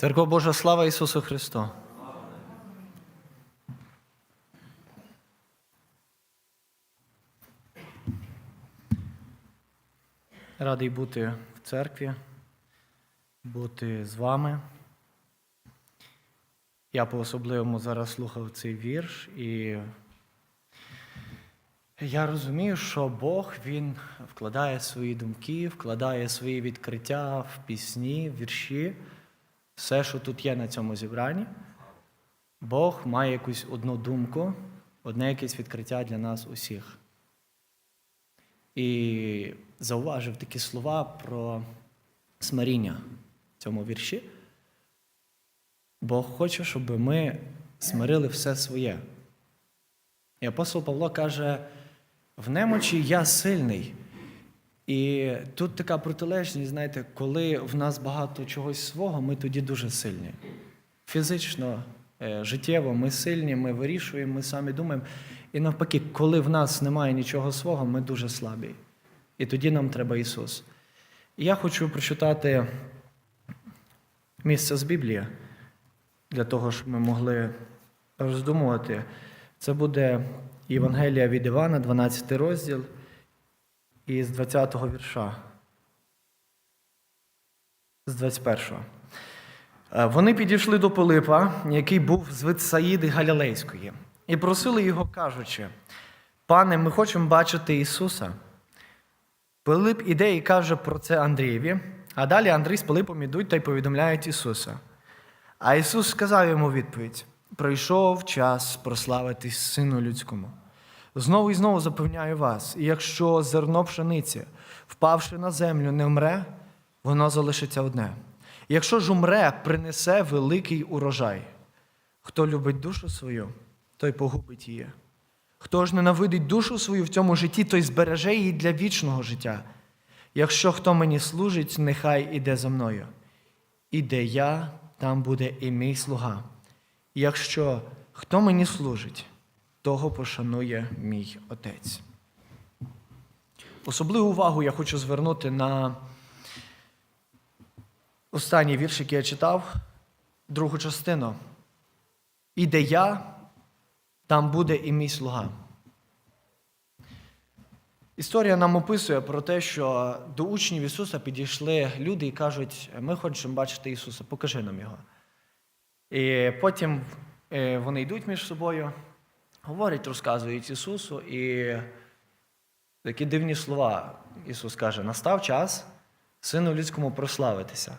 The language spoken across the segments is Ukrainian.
Церква Божа, слава Ісусу Христу! Радий бути в церкві, бути з вами. Я по-особливому зараз слухав цей вірш, і я розумію, що Бог Він вкладає свої думки, вкладає свої відкриття в пісні, в вірші, все, що тут є на цьому зібранні. Бог має якусь одну думку, одне якесь відкриття для нас усіх. І зауважив такі слова про смиріння в цьому вірші. Бог хоче, щоб ми смирили все своє. І апостол Павло каже: в немочі я сильний. І тут така протилежність, знаєте, коли в нас багато чогось свого, ми тоді дуже сильні. Фізично, е, життєво ми сильні, ми вирішуємо, ми самі думаємо. І навпаки, коли в нас немає нічого свого, ми дуже слабі. І тоді нам треба Ісус. І я хочу прочитати місце з Біблії для того, щоб ми могли роздумувати. Це буде Євангелія від Івана, 12 розділ, із 20-го вірша. З 21-го. Е, Вони підійшли до Пилипа, який був з Витсаїди Галілейської, і просили його, кажучи: Пане, ми хочемо бачити Ісуса. Пилип іде і каже про це Андрієві, а далі Андрій з Пилипом ідуть та й повідомляють Ісуса. А Ісус сказав йому відповідь: прийшов час прославитись Сину людському. Знову і знову запевняю вас, якщо зерно пшениці, впавши на землю, не вмре, воно залишиться одне. Якщо ж умре, принесе великий урожай. Хто любить душу свою, той погубить її. Хто ж ненавидить душу свою в цьому житті, той збереже її для вічного життя. Якщо хто мені служить, нехай іде за мною. І де я, там буде і мій слуга. Якщо хто мені служить, того пошанує мій отець. Особливу увагу я хочу звернути на останній вірш, який я читав, другу частину. І де я, там буде і мій слуга. Історія нам описує про те, що до учнів Ісуса підійшли люди і кажуть, ми хочемо бачити Ісуса, покажи нам Його. І потім е, вони йдуть між собою, говорять, розказують Ісусу, і такі дивні слова. Ісус каже: настав час сину людському прославитися.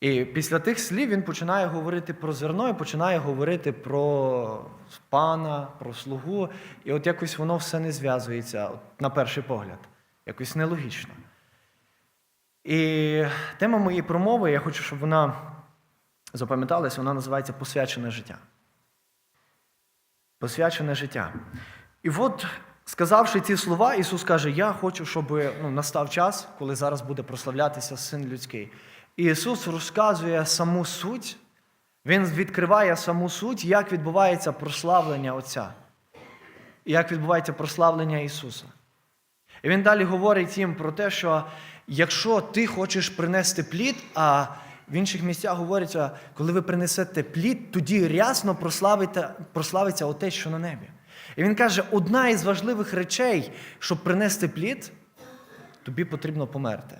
І після тих слів він починає говорити про зерно і починає говорити про пана, про слугу. І от якось воно все не зв'язується на перший погляд, якось нелогічно. І тема моєї промови, я хочу, щоб вона запам'яталась, вона називається Посвячене життя. Посвячене життя. І от, сказавши ці слова, Ісус каже: Я хочу, щоб ну, настав час, коли зараз буде прославлятися Син людський. І Ісус розказує саму суть, Він відкриває саму суть, як відбувається прославлення Отця, як відбувається прославлення Ісуса. І Він далі говорить їм про те, що якщо ти хочеш принести плід, а в інших місцях говориться, коли ви принесете плід, тоді рясно прославиться Отець, що на небі. І він каже: одна із важливих речей, щоб принести плід, тобі потрібно померти.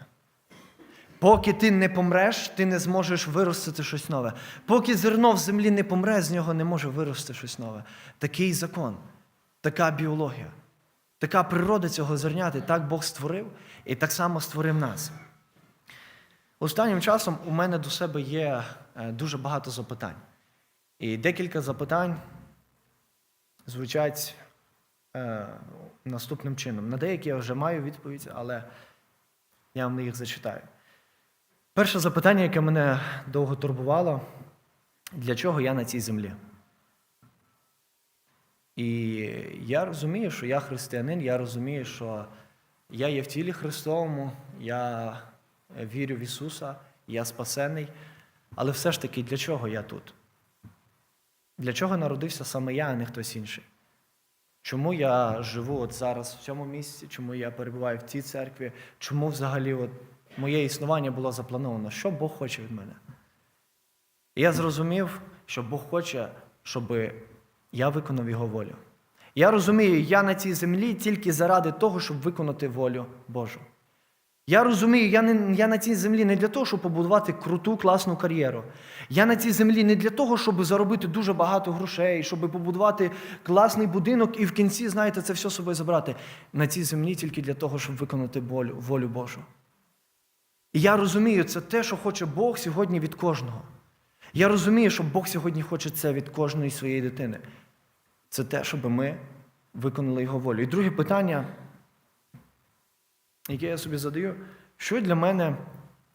Поки ти не помреш, ти не зможеш виростити щось нове. Поки зерно в землі не помре, з нього не може вирости щось нове. Такий закон, така біологія, така природа цього зерняти, так Бог створив і так само створив нас. Останнім часом у мене до себе є е, дуже багато запитань. І декілька запитань звучать е, наступним чином. На деякі я вже маю відповідь, але я вам їх зачитаю. Перше запитання, яке мене довго турбувало, для чого я на цій землі? І я розумію, що я християнин, я розумію, що я є в тілі Христовому, я вірю в Ісуса, я спасений. Але все ж таки, для чого я тут? Для чого народився саме я, а не хтось інший? Чому я живу от зараз в цьому місці, чому я перебуваю в цій церкві, чому взагалі от моє існування було заплановано? Що Бог хоче від мене? І я зрозумів, що Бог хоче, щоб я виконав його волю. Я розумію, я на цій землі тільки заради того, щоб виконати волю Божу. Я розумію, я, не, я на цій землі не для того, щоб побудувати круту, класну кар'єру. Я на цій землі не для того, щоб заробити дуже багато грошей, щоб побудувати класний будинок і в кінці, знаєте, це все собою забрати. На цій землі тільки для того, щоб виконати волю, волю Божу. І я розумію, це те, що хоче Бог сьогодні від кожного. Я розумію, що Бог сьогодні хоче це від кожної своєї дитини. Це те, щоб ми виконали його волю. І друге питання, яке я собі задаю, що для мене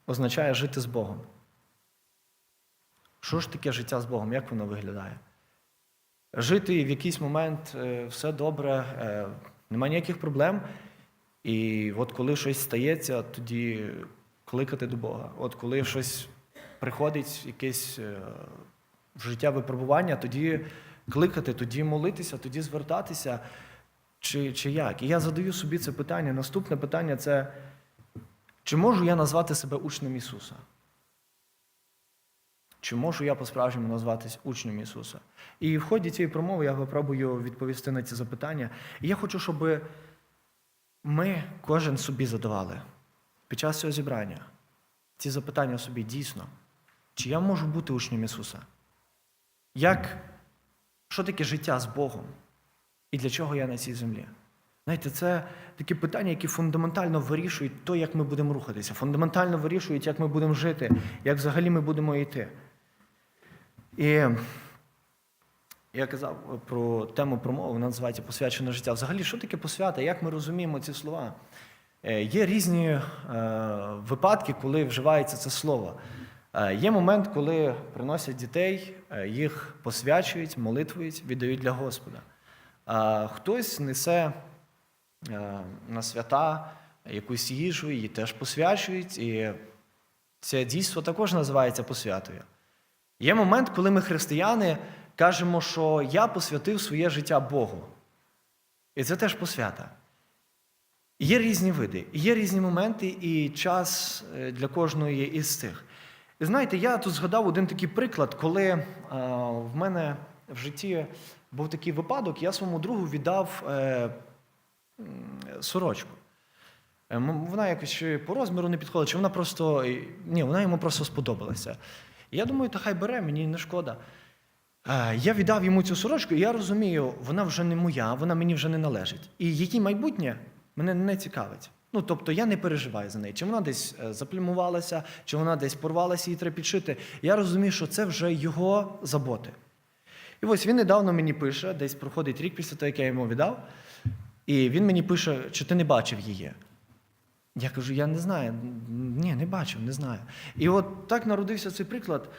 означає жити з Богом? Що ж таке життя з Богом? Як воно виглядає? Жити в якийсь момент е, все добре, е, немає ніяких проблем. І от коли щось стається, тоді кликати до Бога. От коли щось приходить, якесь е, життя випробування, тоді кликати, тоді молитися, тоді звертатися. Чи, чи як? І я задаю собі це питання. Наступне питання це: чи можу я назвати себе учнем Ісуса? Чи можу я по-справжньому назватись учнем Ісуса? І в ході цієї промови я попробую відповісти на ці запитання. І я хочу, щоб ми кожен собі задавали під час цього зібрання ці запитання собі дійсно, чи я можу бути учнем Ісуса? Як, що таке життя з Богом? І для чого я на цій землі? Знаєте, це такі питання, які фундаментально вирішують то, як ми будемо рухатися, фундаментально вирішують, як ми будемо жити, як взагалі ми будемо йти. І я казав про тему промови, вона називається посвячене життя. Взагалі, що таке посвята? Як ми розуміємо ці слова? Е, Є різні е, випадки, коли вживається це слово. Е, Є момент, коли приносять дітей, їх посвячують, молитвують, віддають для Господа. Хтось несе е, на свята якусь їжу, її теж посвячують, і це дійство також називається посвятою. Є момент, коли ми, християни, кажемо, що я посвятив своє життя Богу. І це теж посвята. Є різні види, є різні моменти і час е, для кожної із цих. І знаєте, я тут згадав один такий приклад, коли е, в мене в житті був такий випадок, я своєму другу віддав е, сорочку. Е, Вона якось по розміру не підходила, чи вона просто. е, Ні, вона йому просто сподобалася. Я думаю, та хай бере, мені не шкода. Е, Я віддав йому цю сорочку, і я розумію, вона вже не моя, вона мені вже не належить. І її майбутнє мене не цікавить. Ну, тобто я не переживаю за неї. Чи вона десь заплямувалася, чи вона десь порвалася, її треба підшити. Я розумію, що це вже його заботи. І ось він недавно мені пише, десь проходить рік після того, як я йому віддав, і він мені пише, чи ти не бачив її. Я кажу, я не знаю. Ні, не бачив, не знаю. І от так народився цей приклад.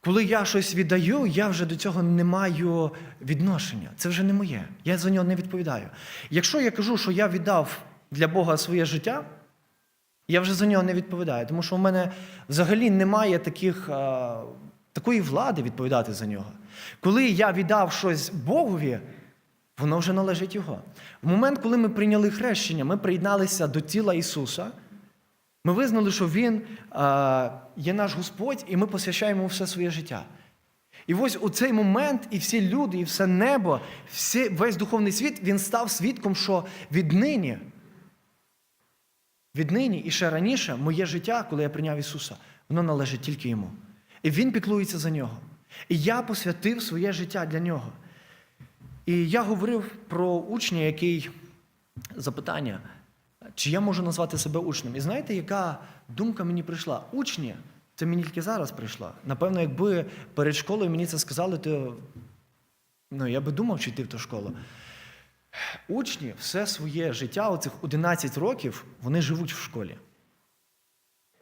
Коли я щось віддаю, я вже до цього не маю відношення. Це вже не моє. Я за нього не відповідаю. Якщо я кажу, що я віддав для Бога своє життя, я вже за нього не відповідаю, тому що в мене взагалі немає таких, такої влади відповідати за нього. Коли я віддав щось Богові, воно вже належить Його. В момент, коли ми прийняли хрещення, ми приєдналися до тіла Ісуса. Ми визнали, що Він є наш Господь, і ми посвящаємо все своє життя. І ось у цей момент і всі люди, і все небо, всі, весь духовний світ, він став свідком, що віднині, віднині і ще раніше моє життя, коли я прийняв Ісуса, воно належить тільки йому. І Він піклується за нього. І я посвятив своє життя для нього. І я говорив про учня, який запитання, чи я можу назвати себе учнем. І знаєте, яка думка мені прийшла? Учні, це мені тільки зараз прийшла. Напевно, якби перед школою мені це сказали, то ну, я би думав, чи йти в ту школу. Учні все своє життя, оцих 11 років, вони живуть в школі.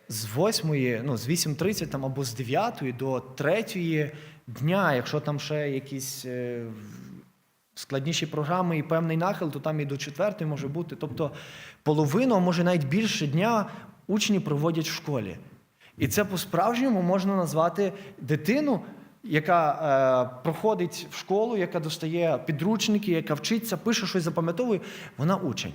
З 8, ну, з 8.30 там, або з 9 до 3 дня, якщо там ще якісь е, складніші програми і певний нахил, то там і до 4 може бути. Тобто половину, може навіть більше дня учні проводять в школі. І це по-справжньому можна назвати дитину, яка е, проходить в школу, яка достає підручники, яка вчиться, пише щось запам'ятовує, вона учень.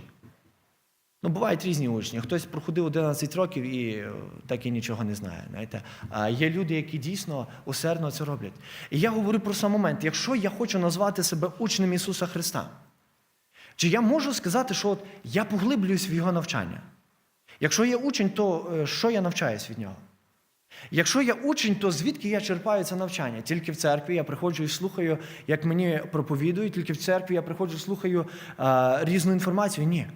Ну, бувають різні учні. Хтось проходив 11 років і е, так і нічого не знає. Знаєте. А є люди, які дійсно усердно це роблять. І я говорю про сам момент. Якщо я хочу назвати себе учнем Ісуса Христа, чи я можу сказати, що от я поглиблююсь в Його навчання? Якщо я учень, то е, що я навчаюсь від нього? Якщо я учень, то звідки я черпаю це навчання? Тільки в церкві я приходжу і слухаю, як мені проповідують, тільки в церкві я приходжу і слухаю а, різну інформацію. Ні.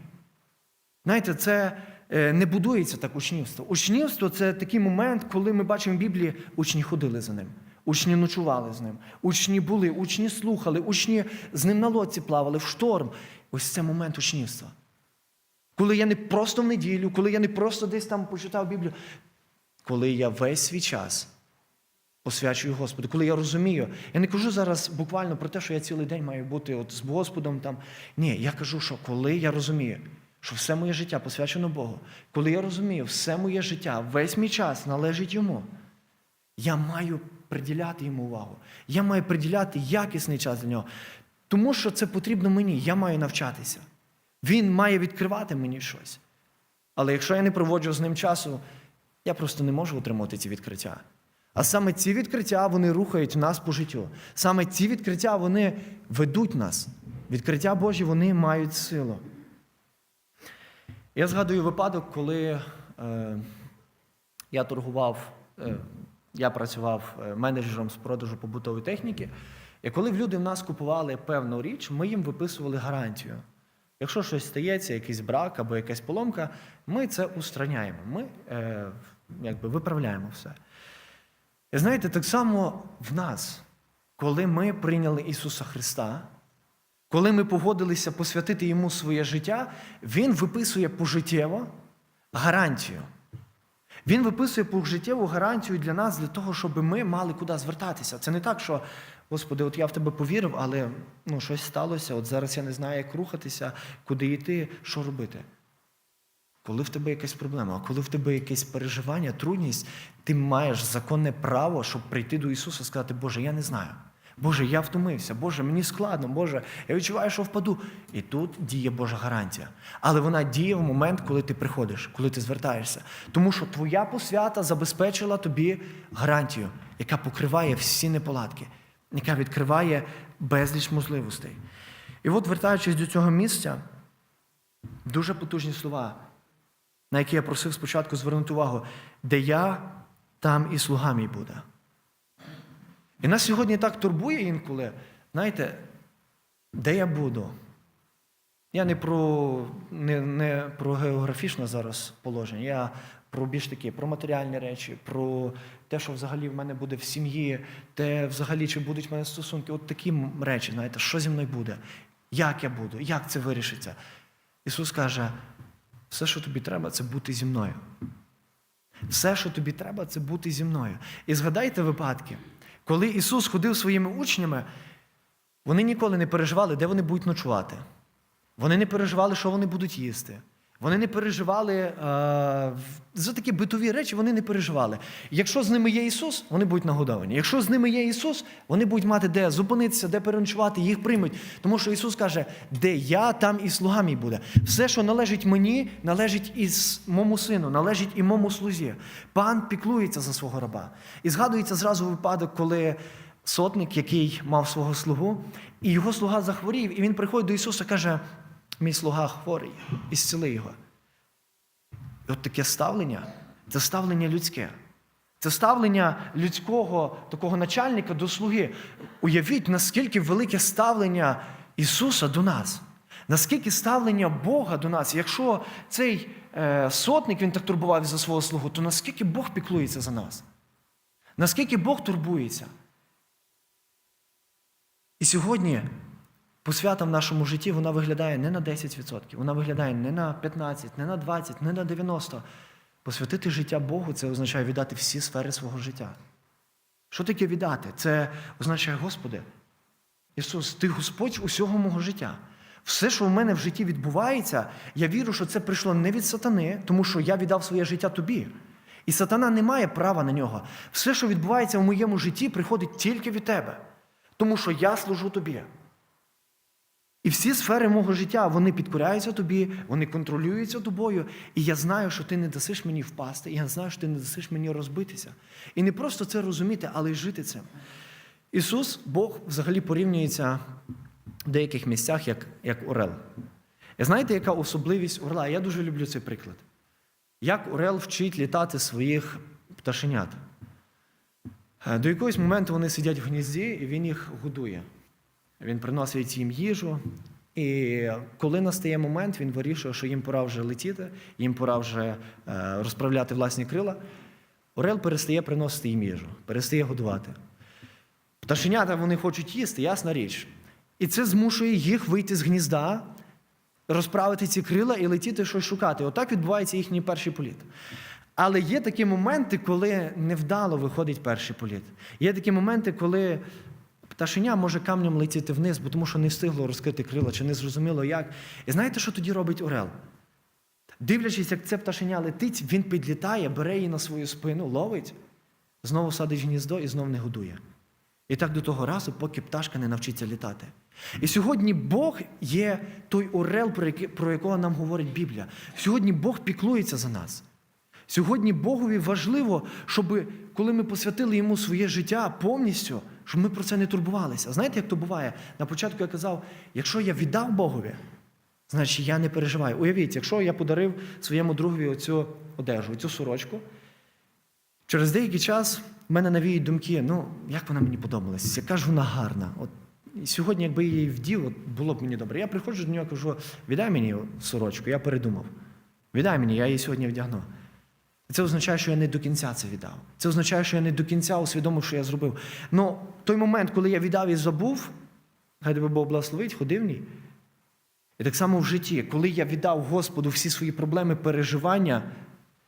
Знаєте, це е, не будується так учнівство. Учнівство це такий момент, коли ми бачимо в Біблії, учні ходили за ним, учні ночували з ним, учні були, учні слухали, учні з ним на лодці плавали, в шторм. Ось це момент учнівства. Коли я не просто в неділю, коли я не просто десь там почитав Біблію, коли я весь свій час посвячую Господу, коли я розумію, я не кажу зараз буквально про те, що я цілий день маю бути от з Господом там. Ні, я кажу, що коли я розумію, що все моє життя посвячено Богу, коли я розумію, все моє життя, весь мій час належить йому, я маю приділяти йому увагу. Я маю приділяти якісний час для нього. Тому що це потрібно мені, я маю навчатися. Він має відкривати мені щось. Але якщо я не проводжу з ним часу, я просто не можу отримати ці відкриття. А саме ці відкриття вони рухають нас по життю. Саме ці відкриття вони ведуть нас. Відкриття Божі вони мають силу. Я згадую випадок, коли е, я торгував, е, я працював е, менеджером з продажу побутової техніки. І коли люди в нас купували певну річ, ми їм виписували гарантію. Якщо щось стається, якийсь брак або якась поломка, ми це устраняємо. Ми е, якби виправляємо все. І знаєте, так само в нас, коли ми прийняли Ісуса Христа, коли ми погодилися посвятити Йому своє життя, Він виписує пожиттєво гарантію. Він виписує пожиттєву гарантію для нас, для того, щоб ми мали куди звертатися. Це не так, що, Господи, от я в тебе повірив, але ну, щось сталося, от зараз я не знаю, як рухатися, куди йти, що робити. Коли в тебе якась проблема, а коли в тебе якесь переживання, трудність, ти маєш законне право, щоб прийти до Ісуса і сказати, Боже, я не знаю. Боже, я втомився, Боже, мені складно, Боже, я відчуваю, що впаду. І тут діє Божа гарантія. Але вона діє в момент, коли ти приходиш, коли ти звертаєшся. Тому що твоя посвята забезпечила тобі гарантію, яка покриває всі неполадки, яка відкриває безліч можливостей. І от, вертаючись до цього місця, дуже потужні слова, на які я просив спочатку звернути увагу, де я, там і слуга мій буде. І нас сьогодні так турбує інколи, знаєте, де я буду? Я не про, не, не про географічне зараз положення, я про більш такі, про матеріальні речі, про те, що взагалі в мене буде в сім'ї, те взагалі, чи будуть в мене стосунки. От такі речі, знаєте, що зі мною буде, як я буду, як це вирішиться. Ісус каже, все, що тобі треба, це бути зі мною. Все, що тобі треба, це бути зі мною. І згадайте випадки, коли Ісус ходив своїми учнями, вони ніколи не переживали, де вони будуть ночувати. Вони не переживали, що вони будуть їсти. Вони не переживали е, за такі битові речі, вони не переживали. Якщо з ними є Ісус, вони будуть нагодовані. Якщо з ними є Ісус, вони будуть мати де зупинитися, де переночувати, їх приймуть. Тому що Ісус каже, де я, там і слуга мій буде. Все, що належить мені, належить і моєму сину, належить і моєму слузі. Пан піклується за свого раба. І згадується зразу випадок, коли сотник, який мав свого слугу, і його слуга захворів, і він приходить до Ісуса каже: мій слуга хворий, і зціли його. І от таке ставлення це ставлення людське. Це ставлення людського такого начальника до слуги. Уявіть, наскільки велике ставлення Ісуса до нас, наскільки ставлення Бога до нас. Якщо цей е, сотник він так турбував за свого слугу, то наскільки Бог піклується за нас? Наскільки Бог турбується? І сьогодні посвята в нашому житті вона виглядає не на 10%, вона виглядає не на 15, не на 20, не на 90. Посвятити життя Богу це означає віддати всі сфери свого життя. Що таке віддати? Це означає, Господи, Ісус, Ти Господь усього мого життя. Все, що в мене в житті відбувається, я вірю, що це прийшло не від сатани, тому що я віддав своє життя тобі. І сатана не має права на нього. Все, що відбувається в моєму житті, приходить тільки від тебе, тому що я служу тобі. І всі сфери мого життя вони підкоряються тобі, вони контролюються тобою. І я знаю, що ти не дасиш мені впасти, і я знаю, що ти не дасиш мені розбитися. І не просто це розуміти, але й жити цим. Ісус, Бог, взагалі порівнюється в деяких місцях як, як Орел. І знаєте, яка особливість орла? Я дуже люблю цей приклад. Як Орел вчить літати своїх пташенят. Е, До якогось моменту вони сидять в гнізді, і він їх годує. Він приносить їм їжу. І коли настає момент, він вирішує, що їм пора вже летіти, їм пора вже е, розправляти власні крила. Орел перестає приносити їм їжу, перестає годувати. Пташенята вони хочуть їсти, ясна річ. І це змушує їх вийти з гнізда, розправити ці крила і летіти щось шукати. Отак відбувається їхній перший політ. Але є такі моменти, коли невдало виходить перший політ. Є такі моменти, коли пташеня може камнем летіти вниз, бо тому що не встигло розкрити крила, чи не зрозуміло як. І знаєте, що тоді робить Орел? Дивлячись, як це пташеня летить, він підлітає, бере її на свою спину, ловить, знову садить гніздо і знов не годує. І так до того разу, поки пташка не навчиться літати. І сьогодні Бог є той орел, про якого нам говорить Біблія. Сьогодні Бог піклується за нас. Сьогодні Богові важливо, щоб коли ми посвятили йому своє життя повністю, щоб ми про це не турбувалися. Знаєте, як то буває? На початку я казав: якщо я віддав Богові, значить я не переживаю. Уявіть, якщо я подарив своєму другові оцю одежу, оцю сорочку, через деякий час в мене навіють думки, ну, як вона мені подобалась, яка ж вона гарна. От сьогодні, якби я її вдів, от було б мені добре. Я приходжу до нього і кажу, віддай мені сорочку, я передумав. Віддай мені, я її сьогодні вдягну. Це означає, що я не до кінця це віддав. Це означає, що я не до кінця усвідомив, що я зробив. Ну, той момент, коли я віддав і забув, хай тебе Бог благословить, ходив в ній. І так само в житті, коли я віддав Господу всі свої проблеми, переживання,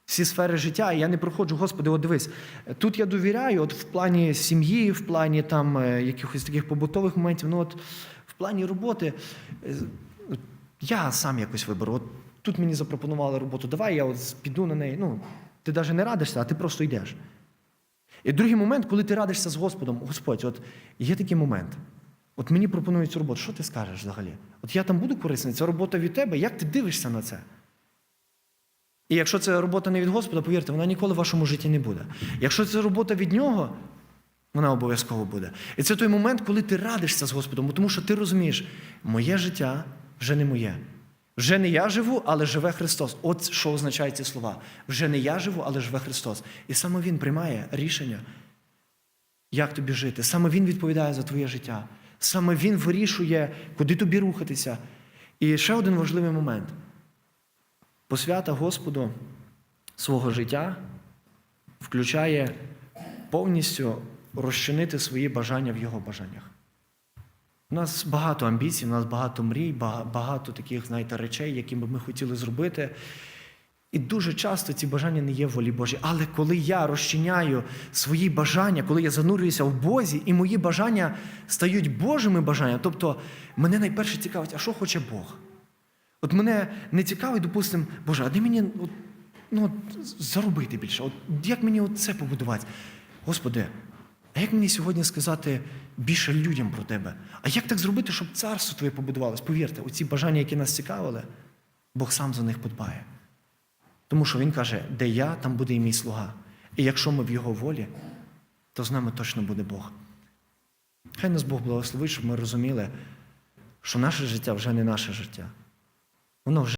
всі сфери життя, і я не проходжу, Господи, от дивись, тут я довіряю, от в плані сім'ї, в плані там е, якихось таких побутових моментів, ну от в плані роботи, е, я сам якось виберу. От тут мені запропонували роботу, давай я от піду на неї. Ну, ти навіть не радишся, а ти просто йдеш. І другий момент, коли ти радишся з Господом, Господь, от є такий момент. От мені пропонують цю роботу, що ти скажеш взагалі? От я там буду корисний, це робота від тебе, як ти дивишся на це? І якщо це робота не від Господа, повірте, вона ніколи в вашому житті не буде. Якщо це робота від нього, вона обов'язково буде. І це той момент, коли ти радишся з Господом, тому що ти розумієш, моє життя вже не моє. Вже не я живу, але живе Христос. От що означають ці слова. Вже не я живу, але живе Христос. І саме Він приймає рішення, як тобі жити. Саме Він відповідає за твоє життя. Саме Він вирішує, куди тобі рухатися. І ще один важливий момент. Посвята Господу свого життя включає повністю розчинити свої бажання в Його бажаннях. У нас багато амбіцій, у нас багато мрій, багато таких, знаєте, речей, які би ми хотіли зробити. І дуже часто ці бажання не є в волі Божій. Але коли я розчиняю свої бажання, коли я занурююся в Бозі, і мої бажання стають Божими бажаннями, тобто мене найперше цікавить, а що хоче Бог? От мене не цікавить, допустимо, Боже, а де мені от, ну, заробити більше? От, як мені от це побудувати? Господи, а як мені сьогодні сказати більше людям про тебе? А як так зробити, щоб царство твоє побудувалось? Повірте, оці бажання, які нас цікавили, Бог сам за них подбає. Тому що Він каже, де я, там буде і мій слуга. І якщо ми в його волі, то з нами точно буде Бог. Хай нас Бог благословить, щоб ми розуміли, що наше життя вже не наше життя. Воно вже